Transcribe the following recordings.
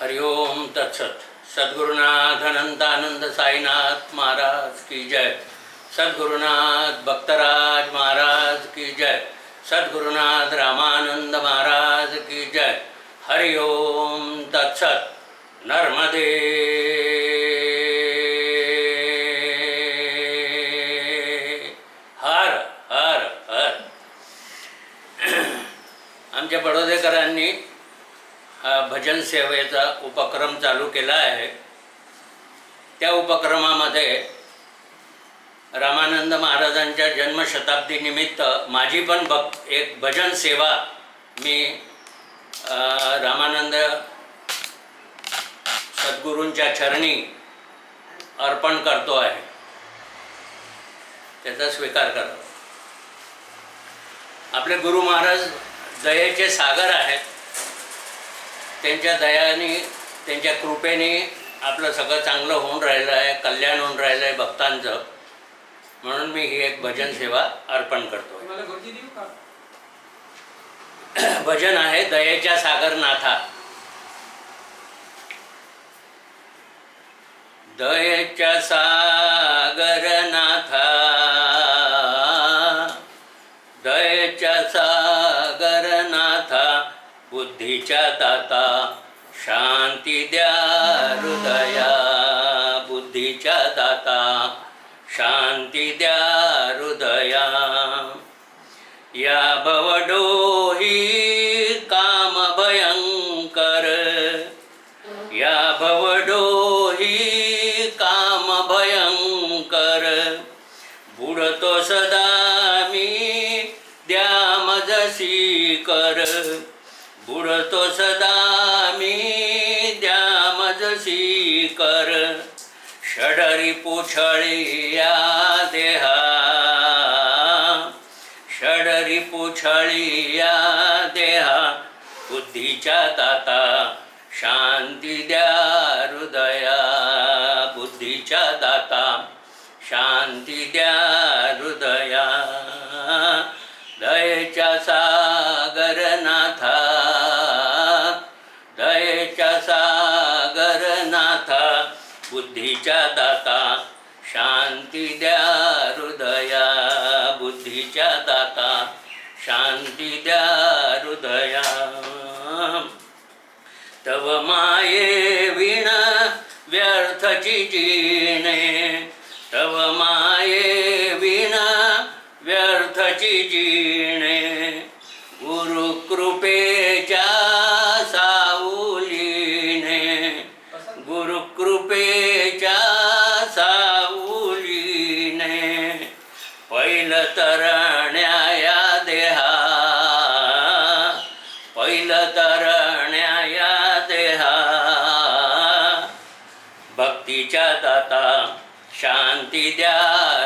हरिओम तत्सत। सद्गुरुनाथ अनंतानंद साईनाथ महाराज की जय। सद्गुरुनाथ भक्तराज महाराज की जय। सद्गुरुनाथ रामानंद महाराज की जय। हरिओम तत्सत। नर्मदे। हर हर हर। आमच्या बडोदेकरांनी भजन सेवेचा उपक्रम चालू केला आहे. त्या उपक्रमामध्ये रामानंद महाराजांच्या जन्मशताब्दीनिमित्त माझी पण भक् एक भजन सेवा मी रामानंद सद्गुरूंच्या चरणी अर्पण करतो आहे. त्याचा स्वीकार करा आपले गुरु महाराज दयेचे सागर आहेत. त्यांच्या दयाने त्यांच्या कृपेने आपलं सगळं चांगलं होऊन राहिलं आहे कल्याण होऊन राहिलं आहे भक्तांचं. म्हणून मी ही एक भजन सेवा अर्पण करतो. भजन आहे दयेच्या सागर नाथा. दयेच्या सागर बुद्धीच्या दाता शांती द्या हृदया. बुद्धीच्या दाता शांती द्या हृदया. या भवडोही काम भयंकर. या भवडोही काम भयंकर. बुडतो सदा मी द्या मजसी कर बुडतो सदा मी द्या मजसी कर षडरी पुछळी या देहा. षडरी पुछळी या देहा बुद्धीच्या दाता शांती द्या हृदया. बुद्धीच्या दाता शांती द्या बुद्धीच्या दाता शांती द्या हृदया. बुद्धीच्या दाता शांती द्या हृदया. तव माये विण व्यर्थची जीणे. तव माये विण व्यर्थची जी भक्तीच्या दाता शांती द्या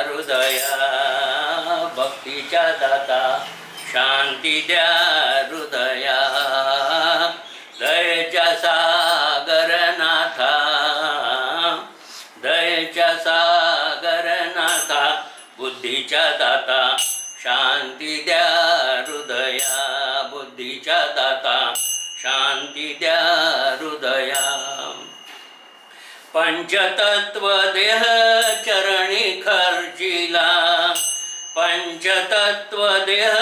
हृदया. भक्तीच्या दाता शांती द्या हृदया. दयेच्या सागर नाथा दयेच्या सागर नाथा. बुद्धीच्या दाता शांती द्या हृदया. बुद्धीच्या दाता शांती द्या हृदया. पंचतत्व देह चरणी खर्चिला पंचतत्व देह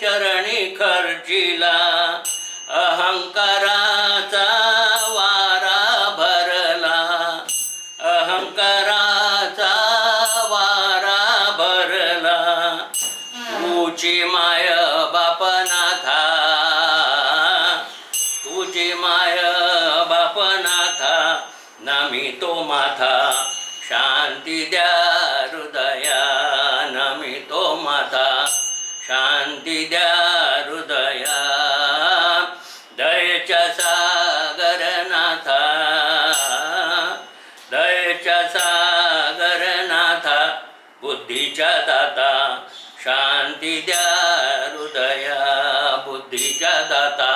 चरणी खर्चिला अहंकाराचा वारा भरला. अहंकाराचा वारा भरला. तुची माय नमी तो माथा शांती द्या हृदया नमितो माथा शांती द्या हृदया दयेच्या सागरनाथा दयच्या दयेच्या बुद्धीच्या दाता शांती द्या हृदया बुद्धीच्या दाता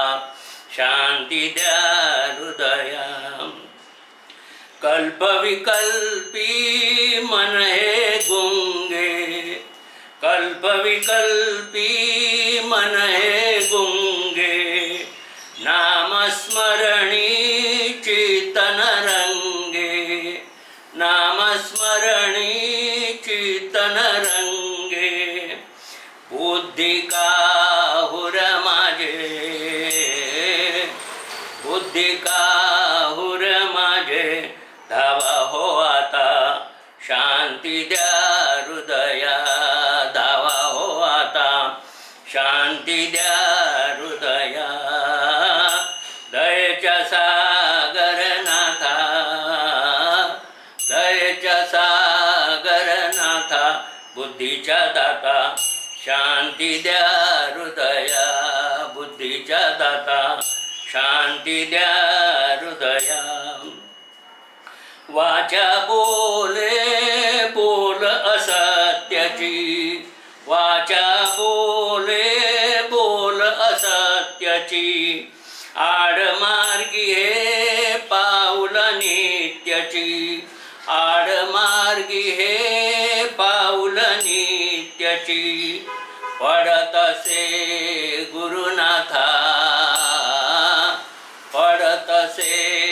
शांती द्या हृदया. कल्पविकल्पी मन हे गुंगे। कल्पविकल्पी मन हे गुंगे। नामस्मरणी धावा हो आता. शांती द्या हृदया धावा हो आता. शांती द्या हृदया दयेच्या सागर नाथा दयेच्या सागर नाथा बुद्धीच्या दाता. शांती द्या हृदया बुद्धीच्या दाता. शांती द्या हृदया. वाचा बोले बोल असत्याची. वाचा बोले बोल असत्याची. आडमार्गी हे पाऊल नित्याची. आडमार्गी हे पाऊल नित्याची. पडत असे गुरुनाथा पडत असे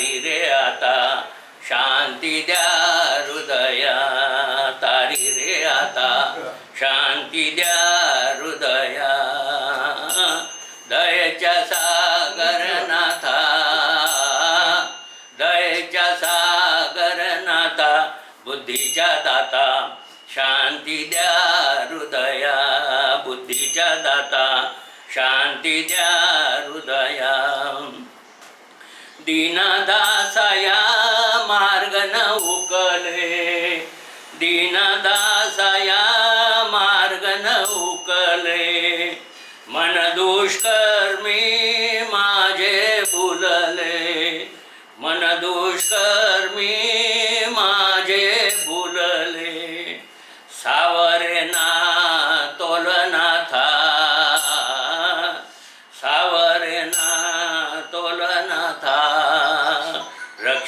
तारी रे आता. शांती द्या हृदया. तारी रे आता. शांती द्या हृदया. दयेच्या सागर नाथा. दयेच्या सागर नाथा. बुद्धीच्या दाता. शांती द्या हृदया. बुद्धीच्या दाता. शांती द्या दीनदासया मार्ग न उकले. दीनदासया मार्ग न उकले. मन दुष्कर्मी माझे बुलले मन दुष्कर्मी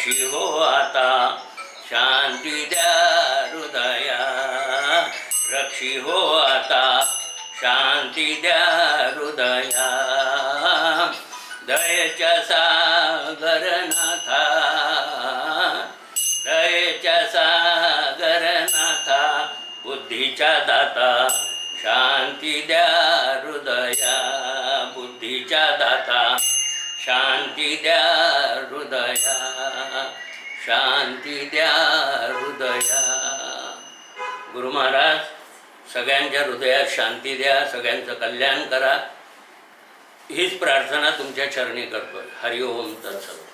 साक्षी हो आता. शांती द्या हृदया. रक्षी हो आता. शांती द्या हृदया. दयेच्या सागरनाथा. दयेच्या सागरनाथा. बुद्धीच्या दाता. शांती द्या हृदया. बुद्धीच्या दाता. शांती द्या हृदया शांती द्या हृदया. गुरु महाराज सगळ्यांच्या हृदयात शांती द्या सगळ्यांचं कल्याण करा. हीच प्रार्थना तुमच्या चरणी करतो हरिओम तत्सत.